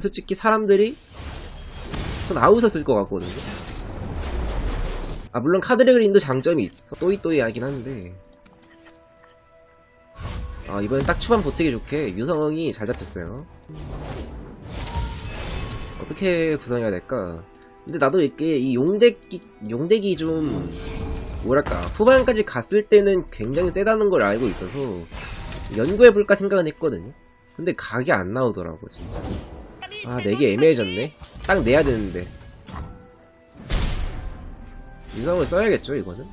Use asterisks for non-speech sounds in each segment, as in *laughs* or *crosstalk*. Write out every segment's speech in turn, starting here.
솔직히 사람들이 더 나웃었을 것 같거든요. 아 물론 카드레 그린도 장점이 있어 또이또이 하긴 한데 아 이번엔 딱 초반 보태기 좋게 유성이 잘 잡혔어요. 어떻게 구성해야 될까? 근데 나도 이렇게 이 용덱기 용덱이 좀 뭐랄까 후반까지 갔을 때는 굉장히 세다는 걸 알고 있어서 연구해볼까 생각은 했거든요. 근데 각이 안 나오더라고 진짜. 아 내게 애매해졌네. 딱 내야 되는데. 유성을 써야겠죠 이거는.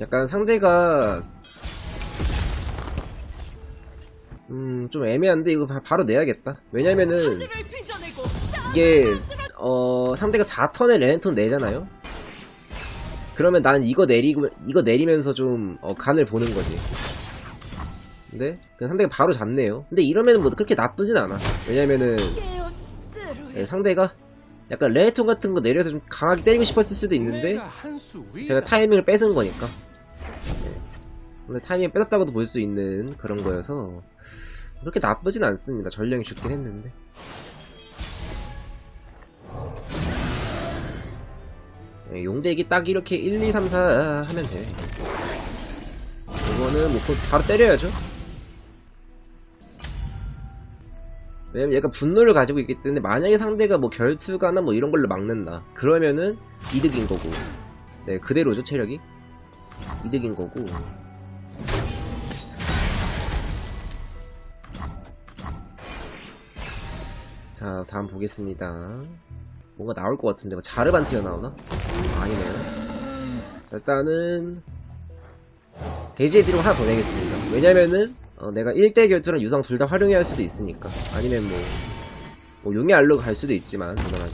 약간 상대가 음 좀 애매한데 이거 바, 바로 내야겠다. 왜냐면은 이게 어 상대가 4턴에 레넥톤 내잖아요. 그러면 나는 이거 내리고 이거 내리면서 좀 어, 간을 보는 거지. 근데 그냥 상대가 바로 잡네요. 근데 이러면은 뭐 그렇게 나쁘진 않아. 왜냐면은 예, 상대가 약간 레네톤 같은 거 내려서 좀 강하게 때리고 싶었을 수도 있는데 제가 타이밍을 뺏은 거니까. 네. 근데 타이밍 뺏었다고도 볼 수 있는 그런 거여서 그렇게 나쁘진 않습니다. 전령이 죽긴 했는데. 네, 용대기 딱 이렇게 1, 2, 3, 4 하면 돼. 이거는 뭐 바로 때려야죠. 왜냐면 얘가 분노를 가지고 있기 때문에 만약에 상대가 뭐 결투가나 뭐 이런 걸로 막는다. 그러면은 이득인 거고. 네, 그대로죠, 체력이. 이득인 거고. 자, 다음 보겠습니다. 뭔가 나올 것 같은데, 뭐 자르반티가 나오나? 아니네요. 자, 일단은, 돼지의 로 하나 더 내겠습니다. 왜냐면은, 어, 내가 1대 결투랑 유성 둘 다 활용해야 할 수도 있으니까. 아니면 뭐, 뭐 용의 알로 갈 수도 있지만, 무난하게.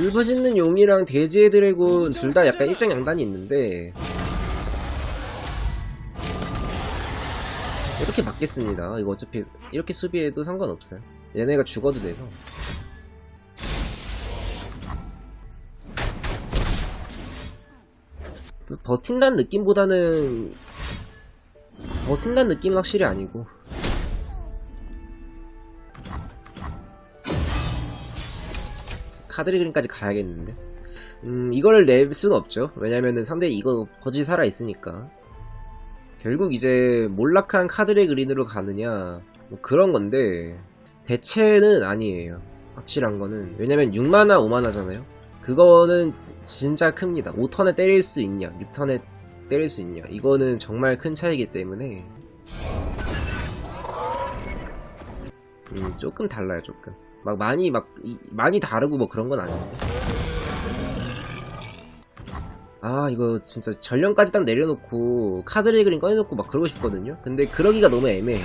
울부짖는 용이랑 돼지의 드래곤 둘 다 약간 일장양단이 있는데, 이렇게 맞겠습니다. 이거 어차피 이렇게 수비해도 상관없어요. 얘네가 죽어도 돼서. 버틴다는 느낌보다는 버틴다는 느낌은 확실히 아니고. 카드리 그림까지 가야겠는데. 음 이거를 낼 수는 없죠. 왜냐면은 상대 이거 거짓이 살아있으니까. 결국 이제 몰락한 카드레 그린으로 가느냐 뭐 그런 건데 대체는 아니에요. 확실한 거는. 왜냐면 6만화 5만화잖아요 그거는 진짜 큽니다. 5턴에 때릴 수 있냐 6턴에 때릴 수 있냐. 이거는 정말 큰 차이기 때문에. 음 조금 달라요 조금. 막 많이 막 이- 많이 다르고 뭐 그런 건 아닌데. 아 이거 진짜 전령까지 딱 내려놓고 카드레 그림 꺼내놓고 막 그러고 싶거든요? 근데 그러기가 너무 애매해.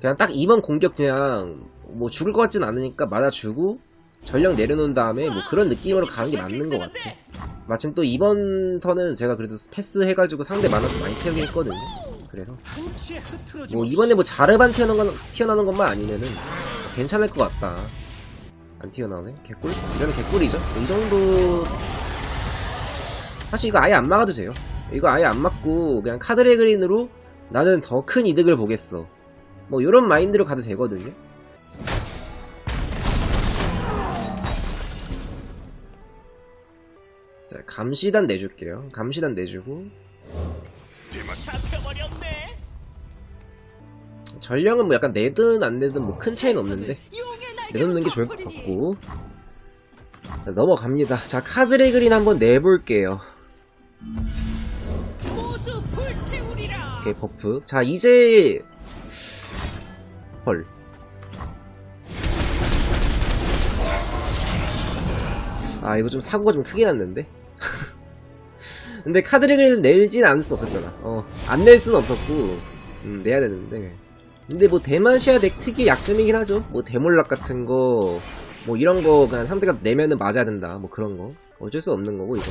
그냥 딱 이번 공격 그냥 뭐 죽을 것 같진 않으니까 맞아주고 전령 내려놓은 다음에 뭐 그런 느낌으로 가는 게 맞는 것 같아 마침 또 이번 턴은 제가 그래도 패스 해가지고 상대 만화 좀 많이 태우긴 했거든요 그래서 뭐 이번에 뭐 자르반 튀어나오는, 건, 튀어나오는 것만 아니면은 괜찮을 것 같다 안 튀어나오네? 개꿀? 이러면 개꿀이죠? 이 정도 사실 이거 아예 안 막아도 돼요 이거 아예 안 막고 그냥 카드레 그린으로 나는 더 큰 이득을 보겠어 뭐 이런 마인드로 가도 되거든요 자 감시단 내줄게요. 감시단 내주고. 전령은 뭐 약간 내든 안 내든 뭐 큰 차이는 없는데 내놓는 게 좋을 것. 같고. 자, 넘어갑니다. 자 카드레 그린 한번 내볼게요. 오케이 버프. 자 이제 헐. 아 이거 좀 사고가 좀 크게 났는데 근데 카드레그는 내진 않을 수 없었잖아. 어 안 낼 수는 없었고 음 내야 되는데. 근데 뭐 대마시아 덱 특유의 약점이긴 하죠. 뭐 대몰락 같은 거 뭐 이런 거 그냥 상대가 내면은 맞아야 된다. 뭐 그런 거. 어쩔 수 없는 거고 이건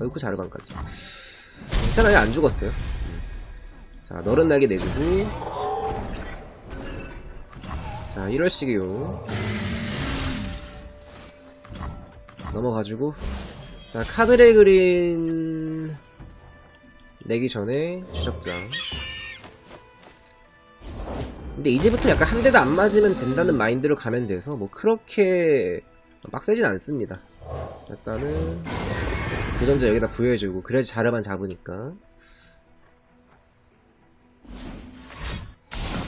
어이쿠 자르반까지. 괜찮아요. 안 죽었어요. 음. 자 너른 날개 내주고. 자 이럴식이요 넘어가지고 자, 카드레 그린 내기 전에 추적장. 근데 이제부터 약간 한 대도 안 맞으면 된다는 마인드로 가면 돼서 뭐 그렇게 빡세진 않습니다. 일단은 도전자 여기다 부여해주고 그래야지 자르만 잡으니까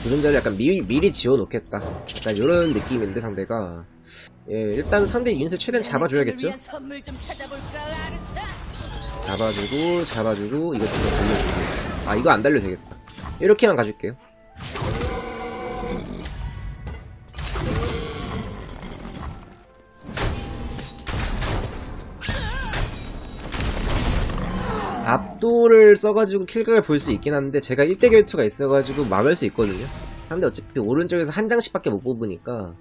도전자를 약간 미, 미리 지어놓겠다. 약간 이런 느낌인데 상대가 예 일단 상대 유닛을 최대한 잡아줘야겠죠. 잡아주고 잡아주고 이거 좀 달려주고. 아 이거 안 달려도 되겠다. 이렇게만 가줄게요. 압도를 써가지고 킬각을 볼 수 있긴 한데 제가 1대 결투가 있어가지고 막을 수 있거든요. 근데 어차피 오른쪽에서 한 장씩밖에 못 뽑으니까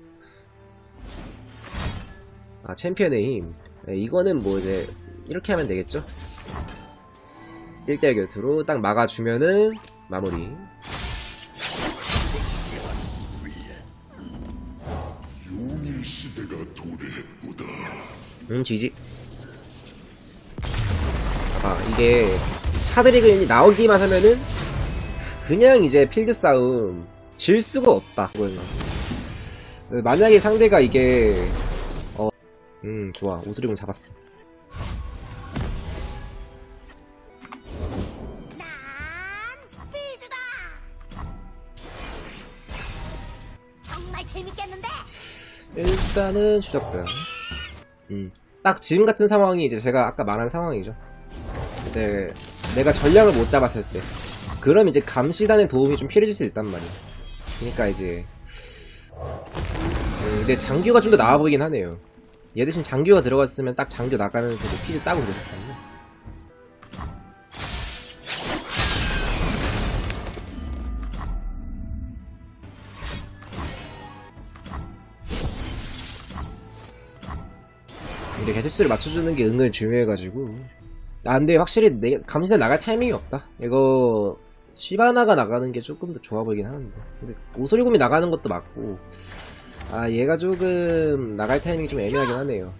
아 챔피언의 힘 네, 이거는 뭐 이제 이렇게 하면 되겠죠? 1대 결투로 딱 막아주면은 마무리. 응 지지. 아 이게 사드리그인이 나오기만 하면은 그냥 이제 필드 싸움 질 수가 없다. 그거는 만약에 상대가 이게 어, 음 좋아 오스리공 잡았어 난 피즈다. 정말 재밌겠는데? 일단은 추적자. 음. 딱 지금 같은 상황이 이제 제가 아까 말한 상황이죠. 이제 내가 전략을 못 잡았을 때. 그럼 이제 감시단의 도움이 좀 필요해질 수 있단 말이야. 그러니까 이제. 음, 근데 장규가 좀 더 나아 보이긴 하네요. 얘 대신 장규가 들어갔으면 딱 장규 나가면서 뭐 피즈 따고 텐데. 근데 개체수를 맞춰주는 게 은근 중요해가지고. 아 근데 확실히 내 감시단 나갈 타이밍이 없다. 이거 시바나가 나가는 게 조금 더 좋아 보이긴 하는데. 근데 오소리곰이 나가는 것도 맞고 아 얘가 조금 나갈 타이밍이 좀 애매하긴 하네요.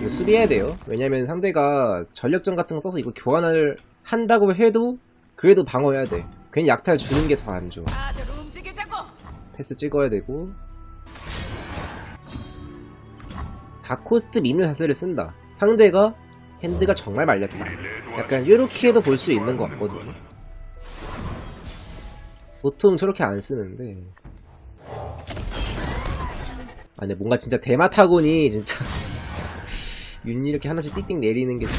이거 수비해야 돼요. 왜냐면 상대가 전력전 같은 거 써서 이거 교환을 한다고 해도 그래도 방어해야 돼. 괜히 약탈 주는 게 더 안 좋아! 패스 찍어야 되고. 다코스트 미는 자세를 쓴다. 상대가 핸드가 정말 말렸다. 약간 이렇게 해도 볼 수 있는 것 같거든요. 보통 저렇게 안 쓰는데 아 근데 뭔가 진짜 대마타곤이 진짜 *laughs* 윤 이렇게 하나씩 띡띡 내리는 게 참.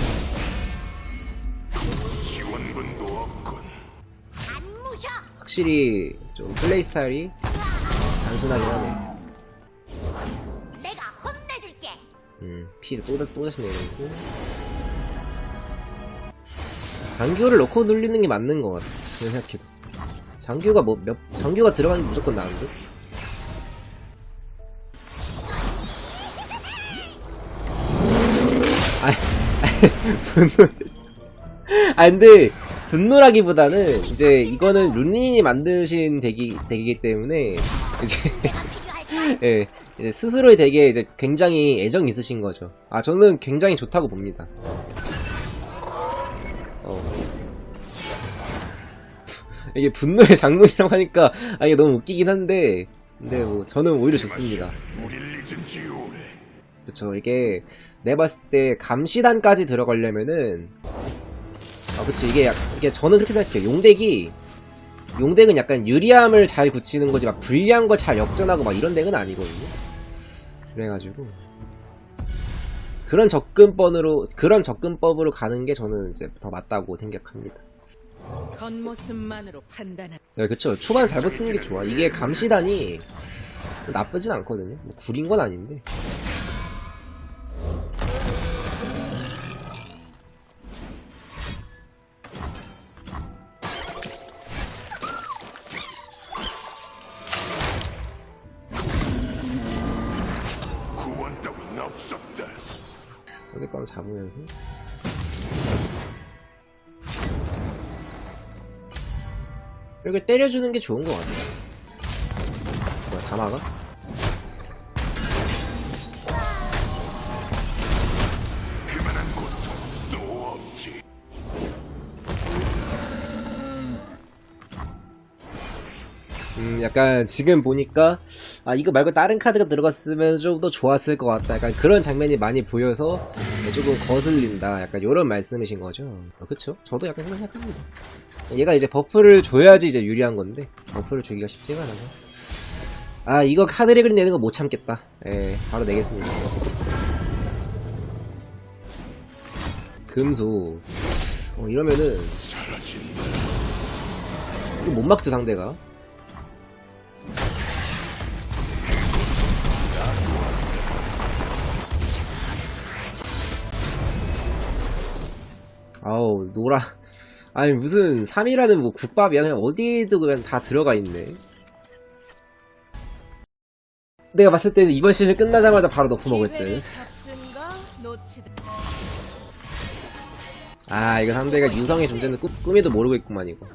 확실히 좀 플레이 스타일이 단순하긴 하네 내가 혼내줄게. 음, 피 또, 또다시 내리고. 장규를 넣고 눌리는 게 맞는 것 같아. 그냥 생각해도. 장규가 뭐, 몇, 장규가 들어가는 게 무조건 나은데? 분노. *laughs* 아, 근데, 분노라기보다는, 이제, 이거는 룬린이 만드신 덱이, 덱이기 때문에, 이제. *laughs* 예, 이제 스스로의 덱에 이제 굉장히 애정이 있으신 거죠. 아, 저는 굉장히 좋다고 봅니다. 어. *laughs* 이게 분노의 장문이라고 하니까, 아, 이게 너무 웃기긴 한데, 근데 뭐, 저는 오히려 좋습니다. 그쵸, 이게, 내가 봤을 때, 감시단까지 들어가려면은, 아, 그치, 이게, 약- 이게 저는 그렇게 생각해요. 용덱이, 용덱은 약간 유리함을 잘 굳히는 거지, 막 불리한 거 잘 역전하고 막 이런 덱은 아니거든요. 그래가지고, 그런 접근법으로, 그런 접근법으로 가는 게 저는 이제 더 맞다고 생각합니다. 겉모습만으로 판단한 네, 그쵸. 초반 잘 버티는 게 좋아. 이게 감시단이 나쁘진 않거든요. 뭐 구린 건 아닌데. 상대방 잡으면서. 이렇게 때려주는 게 좋은 것 같아요. 뭐야, 다 막아? 음, 약간 지금 보니까 아 이거 말고 다른 카드가 들어갔으면 좀 더 좋았을 것 같다. 약간 그런 장면이 많이 보여서 조금 거슬린다. 약간 이런 말씀이신 거죠. 어, 그쵸? 저도 약간 생각합니다. 얘가 이제 버프를 줘야지 이제 유리한 건데 버프를 주기가 쉽지가 않아서 아 이거 카드렉을 내는 거 못 참겠다. 예, 바로 내겠습니다. 금소 어, 이러면은. 이거 못 막죠 상대가 아우 노라 아니 무슨 3이라는 뭐 국밥이야 그냥 어디에도 그냥 다 들어가 있네. 내가 봤을 때는 이번 시즌 끝나자마자 바로 너프 먹을 듯 기회를 잡든가? 놓치든 아 이거 상대가 유성의 존재는 꿈, 꿈에도 모르고 있구만 이거.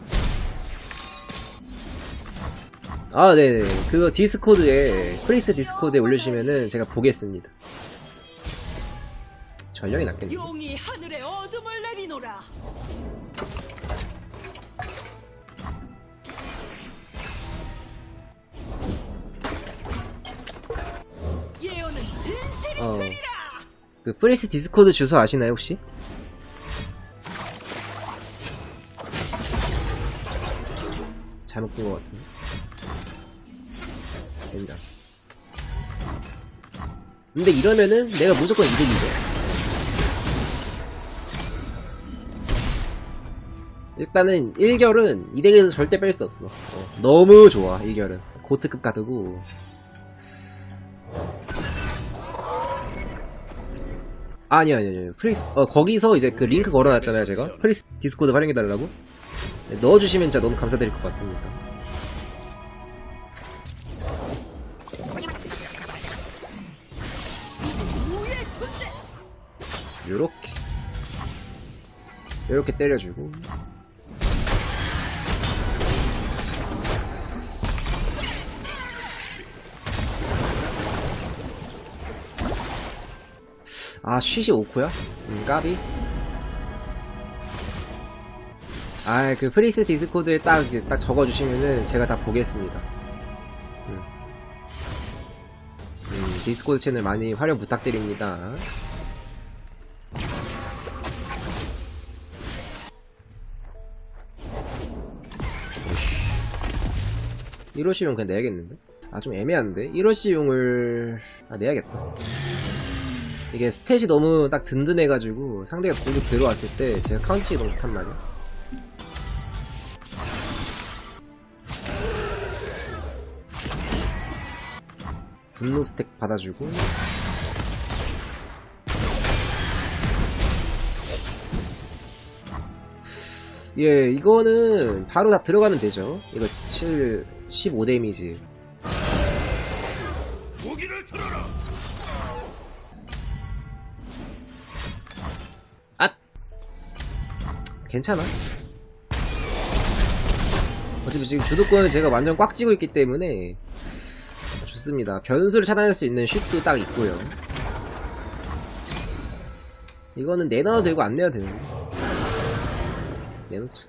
아 네네. 그거 디스코드에 프리스 디스코드에 올려주시면은 제가 보겠습니다. 전령이 낫겠네 내리노라. 예언은 진실이 어. 되리라. 그 프리스 디스코드 주소 아시나요 혹시? 잘못 본 것 같은데 된다 근데 이러면은 내가 무조건 이득이죠 일단은 1결은 이 덱에서 절대 뺄 수 없어 어, 너무 좋아 1결은 고트급 카드고 아니요, 아니요, 아니요. 프리스, 어, 거기서 이제 그 링크 걸어놨잖아요, 제가. 프리스 디스코드 활용해달라고. 네, 넣어주시면 진짜 너무 감사드릴 것 같습니다. 요렇게. 요렇게 때려주고. 아, 쉬시 5코야? 음, 까비. 아, 그 프리스 디스코드에 딱, 딱 적어주시면은 제가 다 보겠습니다. 음. 음, 디스코드 채널 많이 활용 부탁드립니다. 이러시용 그냥 내야겠는데? 아, 좀 애매한데? 이러시용을, 아, 내야겠다. 이게 스탯이 너무 딱 든든해가지고 상대가 공격 들어왔을 때 제가 카운트치 너무 좋단 말이야. 분노 스택 받아주고 예 이거는 바로 다 들어가면 되죠 이거 7 15 데미지 무기를 들어라. 괜찮아. 어차피 지금 주도권을 제가 완전 꽉 쥐고 있기 때문에 좋습니다. 변수를 차단할 수 있는 슛도 딱 있고요. 이거는 내놔도 되고 안 내도 되는데. 내놓자.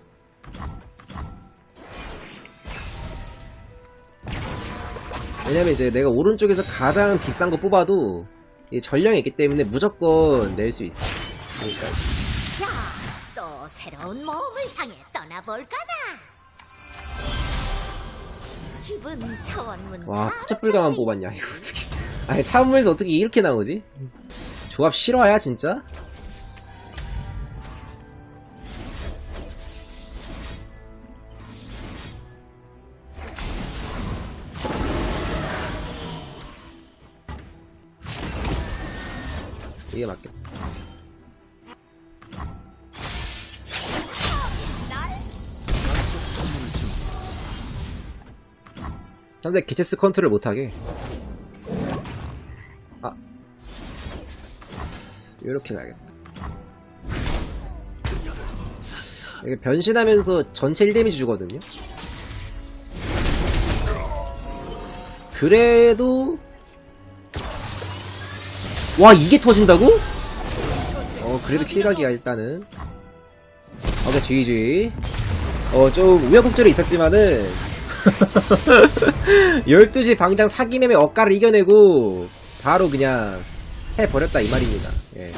왜냐면 이제 내가 오른쪽에서 가장 비싼 거 뽑아도 이 전령이 있기 때문에 무조건 낼 수 있어. 그러니까 새로운 모험을 향해 떠나볼까나. 집은 차원문. 와 포착불가만 뽑았냐 이거 어떻게 아니 차원문에서 어떻게 이렇게 나오지? 조합 실화야 진짜? 이게 맞겠다 상대 기체스 컨트롤 못하게 아 이렇게 가야겠다 이게 변신하면서 전체 1데미지 주거든요 그래도 와 이게 터진다고? 어 어, 그래도 킬각이야, 일단은. 오케이, GG. 어, 좀 우여곡절이 있었지만은, *laughs* 12시 방장 사기매매 억가를 이겨내고, 바로 그냥 해버렸다, 이 말입니다. 예.